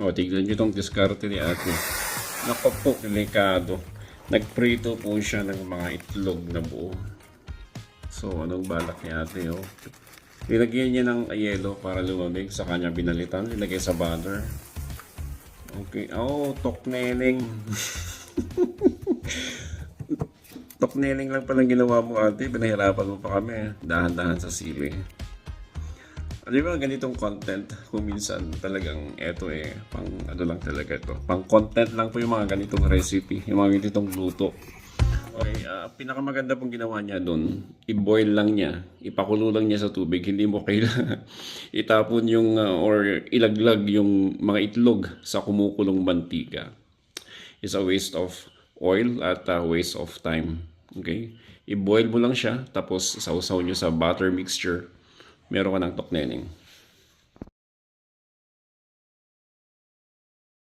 O, tignan nyo itong diskarte ni ate. Naku po, delikado. Nagprito po siya ng mga itlog na buo. So, anong balak ni ate, oh? Nilagyan niya ng yelo para lumamig sa kanya binalitan. Nilagay sa butter. Okay. Oh, tokneling. tokneling lang pala ginawa mo ate. Pinahirapan mo pa kami. Dahan-dahan sa sili. Di ba ganitong content, kung minsan talagang eto eh, pang ano lang talaga ito. Pang content lang po yung mga ganitong recipe, yung mga ganitong luto. Okay, ah, pinakamaganda pong ginawa niya doon, i-boil lang niya, ipakulo lang niya sa tubig, hindi mo kailangan itapon yung ah, or ilaglag yung mga itlog sa kumukulong mantika. It's a waste of oil at a waste of time. Okay? I-boil mo lang siya, tapos sausaw nyo sa butter mixture, meron ka ng tokneneng.